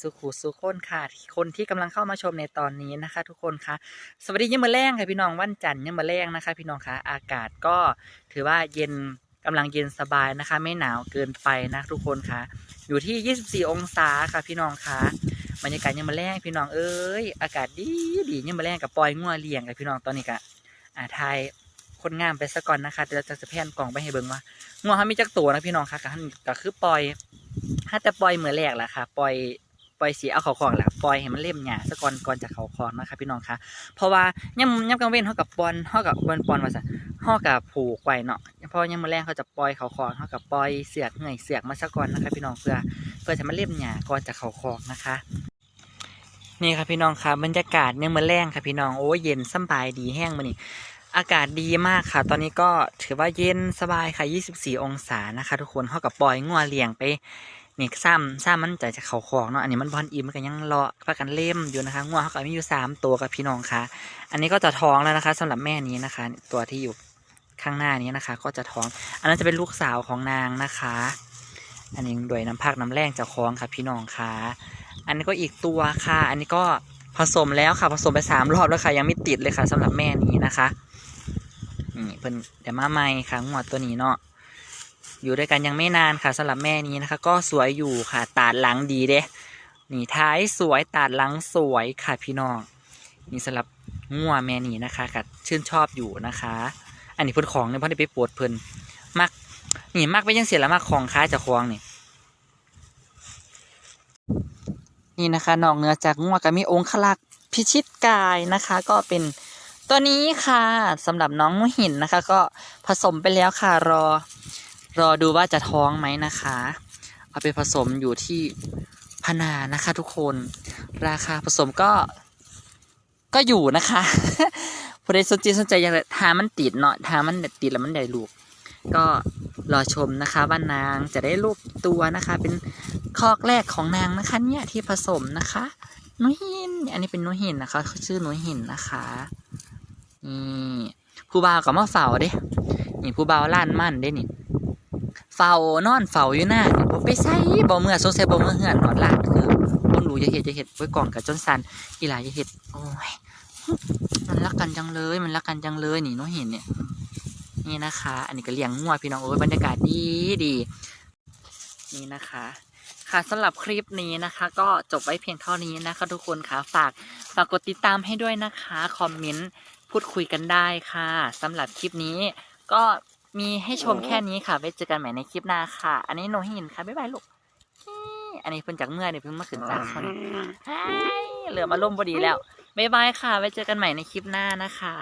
สุขุสุขคนค่ะ คนที่กำลังเข้ามาชมในตอนนี้นะคะ ทุกคนคะสวัสดียามมื้อแรงค่ะพี่น้องวันจันทร์ยามมื้อแรงนะคะ พี่น้องคะอากาศก็ถือว่าเย็นกำลังเย็นสบายนะคะ ไม่หนาวเกินไปนะทุกคนคะอยู่ที่ 24 องศาค่ะพี่น้องคะบรรยากาศยามมื้อแรงพี่น้องเอ้ยอากาศดีดียามมื้อแรงกับปล่อยงัวเลี้ยงค่ะพี่น้องตอนนี้กะอ่าไทยคนงามไปซะก่อนนะคะเดี๋ยวจะจะแพนกล่องไปให้เบิ่งว่างัวเขามีจักตัวนะพี่น้องคะก็หั่นก็คือปล่อยถ้าจะปล่อยเหมือแรกแหละค่ะ ปล่อย ปล่อยเสียเอาเขาคลองแหละปล่อยให้มันเล่มหยาซะก่อนก่อนจะเขาคลองนะคะพี่น้องคะเพราะว่าย่ำย่ำกลางเว้นเขากับปอนเขากับปอนปอนว่าซะเขากับผูกไว้เนาะเพราะย่ำมือแรกเขาจะปล่อยเขาคลองเขากับปล่อยเสือกเหนื่อยเสือกมาซะก่อนนะคะพี่น้องเพื่อเพื่อจะมาเล่มหยาก่อนจะเขาคลองนะคะนี่ค่ะพี่น้องคะบรรยากาศเนี่ยมือแรงค่ะพี่น้องโอ้เย็นสบายดีแห้งมานี่อากาศดีมากค่ะ ตอนนี้ก็ถือว่าเย็นสบายค่ะ 24 องศานะคะ ทุกคนเขากับปล่อยงัวเลี้ยงไป นี่ซ้ำซ้ำมันจะจะเขาคลองเนาะ อันนี้มันบอลอิ่มมันก็ยังรอพักกันเล่มอยู่นะคะงัวเขาก็มีอยู่สามตัวกับพี่น้องค่ะ อันนี้ก็จะท้องแล้วนะคะสำหรับแม่นี้นะคะ ตัวที่อยู่ข้างหน้านี้นะคะ ก็จะท้อง อันนั้นจะเป็นลูกสาวของนางนะคะ อันนี้ด้วยน้ำพักน้ำแรงจากคลองค่ะพี่น้องค่ะ อันนี้ก็อีกตัวค่ะ อันนี้ก็ผสมแล้วค่ะ ผสมไปสามรอบแล้วค่ะ ยังไม่ติดเลยค่ะสำหรับแม่นี้นะคะนี่เพิ่นเดี๋ยวมาใหม่ค่ะงวดตัวนี้เนาะ อยู่ด้วยกันยังไม่นานค่ะสำหรับแม่นี้นะคะ ก็สวยอยู่ค่ะตาดหลังดีเด้นี่ท้ายสวยตาดหลังสวยค่ะพี่น้องนี่สำหรับงัวแม่นี้นะคะกัชื่นชอบอยู่นะคะ อันนี้เพิ่นของเนี่ยเพิ่นได้ไปปวดเพิ่นมักนี่มักไปยังเสียแล้วมักของค้าจากคลองนี่นี่นะคะนอกเนื้อจากงัวก็มีองค์ขลักพิชิตกายนะคะ ก็เป็นตัวนี้ค่ะสำหรับน้องหินนะคะ ก็ผสมไปแล้วค่ะรอ รอดูว่าจะท้องไหมนะคะ เอาไปผสมอยู่ที่พนานะคะทุกคน ราคาผสมก็ก็อยู่นะคะผู้ใดสนใจสนใจอย่างไรทามันติดเนาะทามันติดแล้วมันได้ลูก ก็รอชมนะคะว่านางจะได้ลูกตัวนะคะ เป็นคอกแรกของนางนะคะ เนี่ยที่ผสมนะคะหนุหิน อันนี้เป็นหนุหินนะคะชื่อหนุหินนะคะนี่ผู้บ่าวกับมาเฝ้าเด้นี่ผู้บ่าวล้านมั่นเด้นี่ เฝ้านอนเฝ้าอยู่หน้านี่บ่ไปใส่บ่เมื่อสงสัยบ่เมื่อเหือนนอนลาดคือคนรู้อย่าเฮ็ดอย่าเฮ็ดไว้ก่อนกับจนสันอีหลาย่าเฮ็ดโอ้ยมันรักกันจังเลยมันรักกันจังเลยนี่น้องเห็นเนี่ยนี่นะคะ อันนี้ก็เลี้ยงงัวพี่น้องโอ้ยบรรยากาศดีดีนี่นะคะ ค่ะสำหรับคลิปนี้นะคะ ก็จบไว้เพียงเท่านี้นะคะ ทุกคนค่ะฝากฝากกดติดตามให้ด้วยนะคะคอมเมนต์พูดคุยกันได้ค่ะสำหรับคลิปนี้ก็ มีให้ชมแค่นี้ค่ะ ไว้เจอกันใหม่ในคลิปหน้าค่ะ อันนี้โนหินค่ะ บ๊ายบายลูก อันนี้เพิ่งจากเมื่อเนี่ยเพิ่งมาขึ้นจากคนเหลือมาล่มพอดีแล้ว บ๊ายบายค่ะ ไว้เจอกันใหม่ในคลิปหน้านะคะ